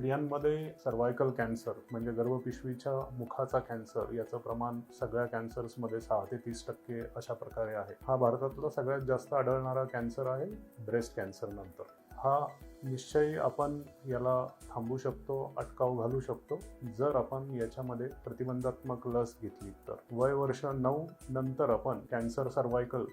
स्त्रियांमध्ये cervical cancer म्हणजे गर्भपिशवीच्या मुखाचा cancer याचं प्रमाण सगळ्या कॅन्सर्समध्ये सहा ते तीस टक्के अशा प्रकारे आहे. हा भारतातला सगळ्यात जास्त आढळणारा कॅन्सर आहे ब्रेस्ट कॅन्सर नंतर. हा निश्चयी आपण याला थांबू शकतो अटकाव घालू शकतो. जर आपण याच्यामध्ये प्रतिबंधात्मक लस घेतली तर. वय वर्ष नऊ नंतर आपण कॅन्सर सर्वायकल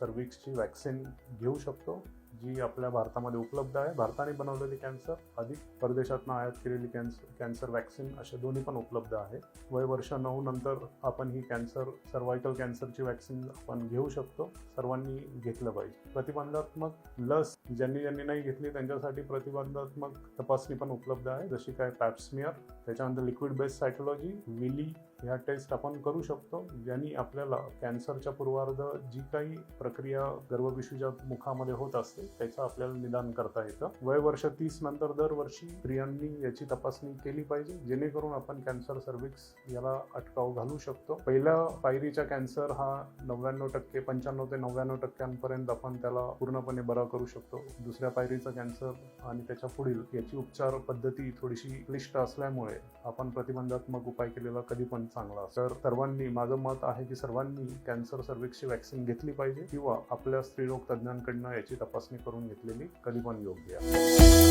सर्विक्सची वॅक्सिन घेऊ शकतो जी आपल्या भारतामध्ये उपलब्ध आहे. भारताने बनवलेली कॅन्सर अधिक परदेशातनं आयात केलेली कॅन्सर कॅन्सर वॅक्सिन असे दोन्ही पण उपलब्ध आहे. वय वर्ष नऊ नंतर आपण ही कॅन्सर सर्वायकल कॅन्सरची वॅक्सिन आपण घेऊ शकतो. सर्वांनी घेतलं पाहिजे. प्रतिबंधात्मक लस ज्यांनी ज्यांनी नाही घेतली त्यांच्या त्यांच्यासाठी प्रतिबंधात्मक तपासणी पण उपलब्ध आहे. जशी काय पॅप्समिअर त्याच्यानंतर लिक्विड बेस्ड सायटोलॉजी विली ह्या टेस्ट आपण करू शकतो ज्यांनी आपल्याला कॅन्सरच्या पूर्वार्ध जी काही प्रक्रिया गर्भपिशवीच्या मुखामध्ये होत असते त्याचं आपल्याला निदान करता येतं. वय वर्ष तीस नंतर दरवर्षी स्त्रियांनी याची तपासणी केली पाहिजे जेणेकरून आपण कॅन्सर सर्विक्स याला अटकाव घालू शकतो. पहिल्या पायरीचा कॅन्सर हा नव्याण्णव टक्के पंच्याण्णव ते नव्याण्णव टक्क्यांपर्यंत आपण त्याला पूर्णपणे बरा करू शकतो. दुसऱ्या पायरीचा कॅन्सर आणि त्याच्या पुढील याची उपचार पद्धती थोडीशी क्लिष्ट असल्यामुळे आपण प्रतिबंधात्मक उपाय केलेला कधी पण चांगला तर सर्वांनी माझं मत आहे की सर्वांनी कॅन्सर सर्विक्सची वॅक्सिन घेतली पाहिजे किंवा आपल्या स्त्रीरोग तज्ज्ञांकडनं याची तपासणी करून घेतलेली कधी पण योग्य आहे.